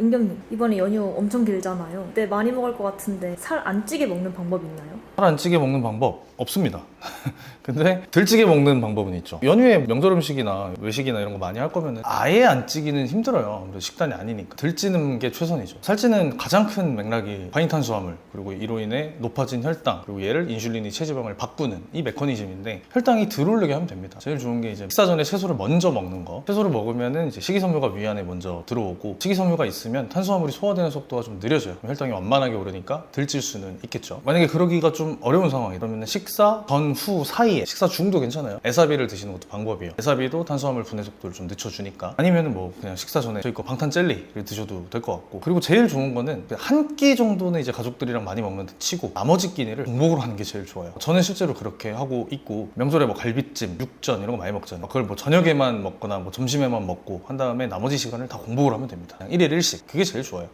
은경님 이번에 연휴 엄청 길잖아요. 그때 많이 먹을 것 같은데 살 안 찌게 먹는 방법 있나요? 살 안 찌게 먹는 방법 없습니다. 근데 들찌게 먹는 방법은 있죠. 연휴에 명절 음식이나 외식이나 이런 거 많이 할 거면 아예 안 찌기는 힘들어요. 식단이 아니니까. 들찌는 게 최선이죠. 살찌는 가장 큰 맥락이 과잉 탄수화물 그리고 이로 인해 높아진 혈당 그리고 얘를 인슐린이 체지방을 바꾸는 이 메커니즘인데 혈당이 들어오르게 하면 됩니다. 제일 좋은 게 이제 식사 전에 채소를 먼저 먹는 거. 채소를 먹으면은 식이섬유가 위 안에 먼저 들어오고 식이섬유가 있으면 탄수화물이 소화되는 속도가 좀 느려져요. 혈당이 완만하게 오르니까 들찔 수는 있겠죠. 만약에 그러기가 좀 어려운 상황이 그러면 식사 전후 사이에 식사 중도 괜찮아요. 에사비를 드시는 것도 방법이에요. 에사비도 탄수화물 분해 속도를 좀 늦춰주니까 아니면은 뭐 그냥 식사 전에 저희 거 방탄 젤리를 드셔도 될 것 같고 그리고 제일 좋은 거는 한 끼 정도는 이제 가족들이랑 많이 먹는 데 치고 나머지 끼니를 공복으로 하는 게 제일 좋아요. 저는 실제로 그렇게 하고 있고 명절에 뭐 갈비찜, 육전 이런 거 많이 먹잖아요. 그걸 뭐 저녁에만 먹거나 뭐 점심에만 먹고 한 다음에 나머지 시간을 다 공복을 하면 됩니다. 그냥 1일 1식 그게 제일 좋아요.